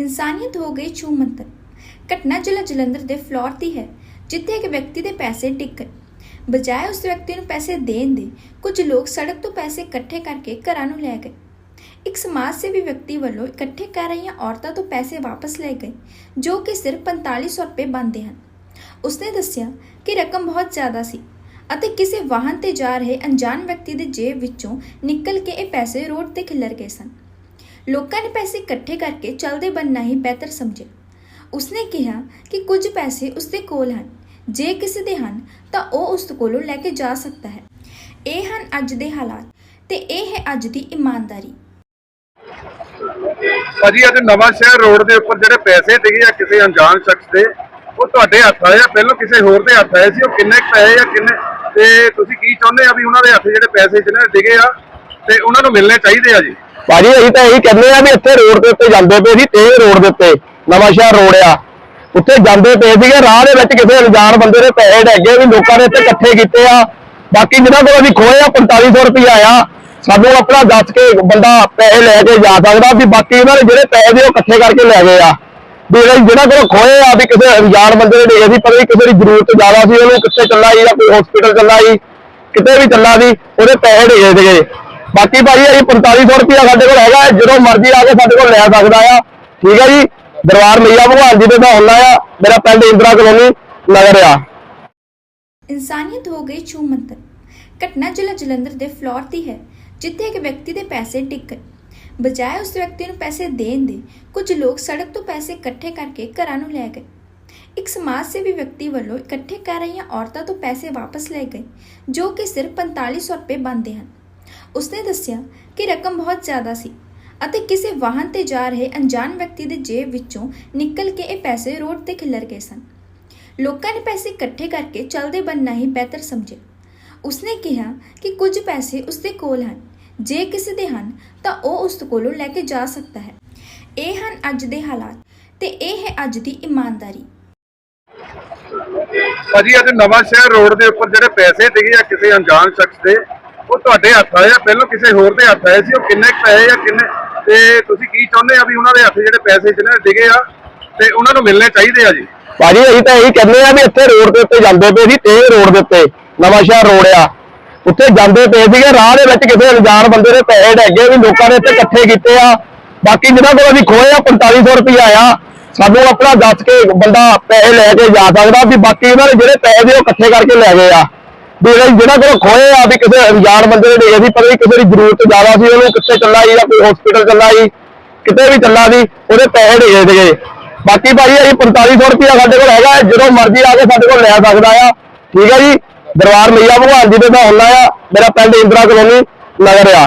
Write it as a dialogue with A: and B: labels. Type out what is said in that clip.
A: ਇਨਸਾਨੀਅਤ ਹੋ ਗਈ ਛੂ ਘਟਨਾ ਜ਼ਿਲ੍ਹਾ ਜਲੰਧਰ ਦੇ ਫਲੋਰ ਦੀ ਹੈ, ਜਿੱਥੇ ਇੱਕ ਵਿਅਕਤੀ ਦੇ ਪੈਸੇ ਡਿੱਗ ਬਜਾਏ ਉਸ ਵਿਅਕਤੀ ਨੂੰ ਪੈਸੇ ਦੇਣ ਦੇ, ਕੁਝ ਲੋਕ ਸੜਕ ਤੋਂ ਪੈਸੇ ਇਕੱਠੇ ਕਰਕੇ ਘਰਾਂ ਨੂੰ ਲੈ ਗਏ। ਇੱਕ ਸਮਾਜ ਸੇਵੀ ਵਿਅਕਤੀ ਵੱਲੋਂ ਇਕੱਠੇ ਕਰ ਰਹੀਆਂ ਔਰਤਾਂ ਤੋਂ ਪੈਸੇ ਵਾਪਸ ਲੈ ਗਏ, ਜੋ ਕਿ ਸਿਰਫ 4500 ਰੁਪਏ ਬਣਦੇ ਹਨ। ਉਸਨੇ ਦੱਸਿਆ ਕਿ ਰਕਮ ਬਹੁਤ ਜ਼ਿਆਦਾ ਸੀ ਅਤੇ ਕਿਸੇ ਵਾਹਨ ਤੇ ਜਾ ਰਹੇ ਅਣਜਾਣ ਵਿਅਕਤੀ ਦੇ ਜੇਬ ਵਿੱਚੋਂ ਨਿਕਲ ਕੇ ਇਹ ਪੈਸੇ ਰੋਡ ਤੇ ਖਿਲਰ ਗਏ ਸਨ। ਲੋਕਾਂ ਨੇ ਪੈਸੇ ਇਕੱਠੇ ਕਰਕੇ ਚਲਦੇ ਬੰਨਣਾ ਹੀ ਬਿਹਤਰ ਸਮਝਿਆ। ਉਸਨੇ ਕਿਹਾ ਕਿ ਕੁਝ ਪੈਸੇ ਉਸਦੇ ਕੋਲ ਹਨ। ਜੇ ਕਿਸੇ ਦੇ ਹਨ, ਤਾਂ ਉਹ ਉਸ ਕੋਲੋਂ ਲੈ ਕੇ ਜਾ ਸਕਦਾ ਹੈ। ਇਹ ਹਨ ਅੱਜ ਦੇ ਹਾਲਾਤ ਤੇ ਇਹ ਹੈ ਅੱਜ ਦੀ ਇਮਾਨਦਾਰੀ।
B: ਭਾਜੀ, ਅੱਜ ਨਵਾਂ ਸ਼ਹਿਰ ਰੋਡ ਦੇ ਉੱਪਰ ਜਿਹੜੇ ਪੈਸੇ ਡਿੱਗੇ ਆ ਕਿਸੇ ਅਣਜਾਣ ਸ਼ਖਸ ਦੇ, ਉਹ ਤੁਹਾਡੇ ਹੱਥ ਆਏ ਆ? ਪਹਿਲਾਂ ਕਿਸੇ ਹੋਰ ਦੇ ਹੱਥ ਆਏ ਸੀ? ਉਹ ਕਿੰਨੇ ਕੁ ਆ ਕਿੰਨੇ ਤੇ ਤੁਸੀਂ ਕੀ ਚਾਹੁੰਦੇ ਆ ਵੀ ਉਹਨਾਂ ਦੇ ਹੱਥ ਜਿਹੜੇ ਪੈਸੇ ਜਿਹਨਾਂ ਡਿੱਗੇ ਆ ਤੇ ਉਹਨਾਂ ਨੂੰ ਮਿਲਣੇ ਚਾਹੀਦੇ ਆ ਜੀ?
C: ਭਾਜੀ, ਅਸੀਂ ਤਾਂ ਇਹੀ ਕਹਿੰਦੇ ਆ ਵੀ ਇੱਥੇ ਰੋਡ ਦੇ ਉੱਤੇ ਜਾਂਦੇ ਪਏ ਸੀ ਤੇ ਰੋਡ ਦੇ ਉੱਤੇ, ਨਵਾਂ ਸ਼ਹਿਰ ਰੋਡ ਆ। ਉੱਥੇ ਜਾਂਦੇ ਪਏ ਸੀਗੇ, ਰਾਹ ਦੇ ਵਿੱਚ ਕਿਸੇ ਅਣਜਾਣ ਬੰਦੇ ਦੇ ਪੈਸੇ ਡੈਗੇ ਵੀ ਲੋਕਾਂ ਨੇ ਇੱਥੇ ਇਕੱਠੇ ਕੀਤੇ ਆ। ਬਾਕੀ ਜਿਹਨਾਂ ਕੋਲ ਅਸੀਂ ਖੋਏ ਆ 4500 ਰੁਪਇਆ ਆ। ਸਾਨੂੰ ਆਪਣਾ ਦੱਸ ਕੇ ਬੰਦਾ ਪੈਸੇ ਲੈ ਕੇ ਜਾ ਸਕਦਾ ਵੀ ਬਾਕੀ ਉਹਨਾਂ ਨੇ ਜਿਹੜੇ ਪੈਸੇ ਦੇ ਉਹ ਇਕੱਠੇ ਕਰਕੇ ਲੈ ਗਏ ਆ। ਵੀ ਜਿਹੜੇ- ਜਿਹਨਾਂ ਕੋਲ ਖੋਏ ਆ, ਵੀ ਕਿਸੇ ਅਣਜਾਣ ਬੰਦੇ ਦੇ ਡੇਗੇ ਸੀ, ਪਰ ਵੀ ਕਿਸੇ ਦੀ ਜ਼ਰੂਰਤ ਜ਼ਿਆਦਾ ਸੀ, ਉਹਨੂੰ ਕਿੱਥੇ ਚੱਲਾ ਸੀ ਜਾਂ ਕੋਈ ਹਸਪੀਟਲ ਚੱਲਾ ਸੀ, ਕਿਤੇ ਵੀ ਚੱਲਾ ਸੀ, ਉਹਦੇ ਪੈਸੇ ਡੇਗੇ ਸੀਗੇ। ਬਾਕੀ ਭਾਜੀ ਅਸੀਂ 4500 ਰੁਪਇਆ ਸਾਡੇ ਕੋਲ ਹੈਗਾ, ਜਦੋਂ ਮਰਜ਼ੀ ਆ ਕੇ ਸਾਡੇ ਕੋਲ ਲੈ ਸਕਦਾ ਆ। ਠੀਕ ਹੈ ਜੀ? ਦਰਬਾਰ ਮਈਆ ਭਗਵਾਨ ਜੀ ਦੇ ਦਾ ਹੁੰਦਾ ਆ। ਮੇਰਾ ਪਿੰਡ ਇੰਦਰਾ ਕਲੋਨੀ, ਨਗਰ ਆ।
A: ਇਨਸਾਨੀਅਤ ਹੋ ਗਈ ਛੂ ਘਟਨਾ ਜ਼ਿਲ੍ਹਾ ਜਲੰਧਰ ਦੇ ਫਲੋਰ ਦੀ ਹੈ, ਜਿੱਥੇ ਇੱਕ ਵਿਅਕਤੀ ਦੇ ਪੈਸੇ ਡਿੱਗ ਬਜਾਏ ਉਸ ਵਿਅਕਤੀ ਨੂੰ ਪੈਸੇ ਦੇਣ ਦੇ, ਕੁਝ ਲੋਕ ਸੜਕ ਤੋਂ ਪੈਸੇ ਇਕੱਠੇ ਕਰਕੇ ਘਰਾਂ ਨੂੰ ਲੈ ਗਏ। ਇੱਕ ਸਮਾਜ ਸੇਵੀ ਵਿਅਕਤੀ ਵੱਲੋਂ ਇਕੱਠੇ ਕਰ ਰਹੀਆਂ ਔਰਤਾਂ ਤੋਂ ਪੈਸੇ ਵਾਪਸ ਲਏ ਗਏ, ਜੋ ਕਿ ਸਿਰਫ 4500 ਰੁਪਏ ਬਣਦੇ ਹਨ। ਉਸਨੇ ਦੱਸਿਆ ਕਿ ਰਕਮ ਬਹੁਤ ਜ਼ਿਆਦਾ ਸੀ ਅਤੇ ਕਿਸੇ ਵਾਹਨ ਤੇ ਜਾ ਰਹੇ ਅਣਜਾਣ ਵਿਅਕਤੀ ਦੇ ਜੇਬ ਵਿੱਚੋਂ ਨਿਕਲ ਕੇ ਇਹ ਪੈਸੇ ਰੋਡ ਤੇ ਖਿਲਰ ਗਏ ਸਨ। ਲੋਕਾਂ ਨੇ ਪੈਸੇ ਇਕੱਠੇ ਕਰਕੇ ਚਲਦੇ ਬੰਨਣਾ ਹੀ ਬਿਹਤਰ ਸਮਝਿਆ ਉਸਨੇ ਕਿਹਾ ਕਿ ਕੁਝ ਪੈਸੇ ਉਸਦੇ ਕੋਲ ਹਨ। ਜੇ ਕਿਸੇ ਦੇ ਹਨ, ਤਾਂ ਉਹ ਉਸ ਕੋਲੋਂ ਲੈ ਕੇ ਜਾ ਸਕਦਾ ਹੈ। ਇਹ ਹਨ ਅੱਜ ਦੇ ਹਾਲਾਤ ਤੇ ਇਹ ਹੈ ਅੱਜ ਦੀ ਇਮਾਨਦਾਰੀ।
B: ਭਾਜੀ, ਅੱਜ ਨਵਾਂ ਸ਼ਹਿਰ ਰੋਡ ਦੇ ਉੱਪਰ ਜਿਹੜੇ ਪੈਸੇ ਡਿੱਗੇ ਆ ਕਿਸੇ ਅਣਜਾਣ ਸ਼ਖਸ ਦੇ ਉਹ ਤੁਹਾਡੇ ਹੱਥ ਆਏ ਆ, ਪਹਿਲਾਂ ਕਿਸੇ ਹੋਰ ਦੇ ਹੱਥ ਆਏ ਸੀ, ਉਹ ਕਿੰਨੇ ਕੁ ਪੈਸੇ ਆ ਕਿੰਨੇ? ਤੇ ਤੁਸੀਂ ਕੀ ਚਾਹੁੰਦੇ ਆ ਵੀ ਉਹਨਾਂ ਦੇ ਹੱਥ ਜਿਹੜੇ ਪੈਸੇ ਜਿਹਨਾਂ ਦੇ ਡਿੱਗੇ ਆ, ਤੇ ਉਹਨਾਂ ਨੂੰ ਮਿਲਣੇ ਚਾਹੀਦੇ ਆ ਜੀ?
C: ਭਾਜੀ, ਅਸੀਂ ਤਾਂ ਇਹੀ ਕਹਿੰਦੇ ਆ ਵੀ ਇੱਥੇ ਰੋਡ ਦੇ ਉੱਤੇ ਜਾਂਦੇ ਪਏ ਸੀ ਤੇ ਰੋਡ ਦੇ ਉੱਤੇ, ਨਵਾਂ ਸ਼ਹਿਰ ਰੋਡ ਆ। ਉੱਥੇ ਜਾਂਦੇ ਪਏ ਸੀਗੇ, ਰਾਹ ਦੇ ਵਿੱਚ ਕਿਸੇ ਅਣਜਾਣ ਬੰਦੇ ਦੇ ਪੈਸੇ ਡੈਗੇ ਵੀ ਲੋਕਾਂ ਨੇ ਇੱਥੇ ਇਕੱਠੇ ਕੀਤੇ ਆ। ਬਾਕੀ ਜਿਹਨਾਂ ਕੋਲ ਅਸੀਂ ਖੋਏ ਆ 4500 ਰੁਪਇਆ ਆ, ਸਾਨੂੰ ਆਪਣਾ ਦੱਸ ਕੇ ਬੰਦਾ ਪੈਸੇ ਲੈ ਕੇ ਜਾ ਸਕਦਾ ਵੀ ਬਾਕੀ ਉਹਨਾਂ ਨੇ ਜਿਹੜੇ ਪੈਸੇ ਦੇ ਉਹ ਇਕੱਠੇ ਕਰਕੇ ਲੈ ਗਏ ਆ। ਵੀ ਜਿਹੜੇ- ਜਿਹਨਾਂ ਕੋਲ ਖੋਏ ਆ ਵੀ ਕਿਸੇ ਅਣਜਾਣ ਬੰਦੇ ਨੇ ਡੇਗੇ ਸੀ, ਪਰ ਵੀ ਕਿਸੇ ਦੀ ਜ਼ਰੂਰਤ ਜ਼ਿਆਦਾ ਸੀ, ਉਹਨੂੰ ਕਿੱਥੇ ਚੱਲਾ ਸੀ ਜਾਂ ਕੋਈ ਹਸਪੀਟਲ ਚੱਲਾ ਸੀ ਕਿਤੇ ਵੀ ਚੱਲਾ ਸੀ ਉਹਦੇ ਪੈਸੇ ਡੇਗੇ ਸੀਗੇ। ਬਾਕੀ ਭਾਜੀ ਅਸੀਂ 4500 ਰੁਪਇਆ ਸਾਡੇ ਕੋਲ ਹੈਗਾ ਜਦੋਂ ਮਰਜ਼ੀ ਆ ਕੇ ਸਾਡੇ ਕੋਲ ਲੈ ਸਕਦਾ ਆ। ਠੀਕ ਹੈ ਜੀ, ਦਰਬਾਰ ਮਈਆ ਭਗਵਾਨ ਜੀ ਦੇ ਦਾ ਹੁੰਦਾ ਆ ਮੇਰਾ ਪਿੰਡ ਇੰਦਰਾ ਕਲੋਨੀ ਨਗਰ ਆ।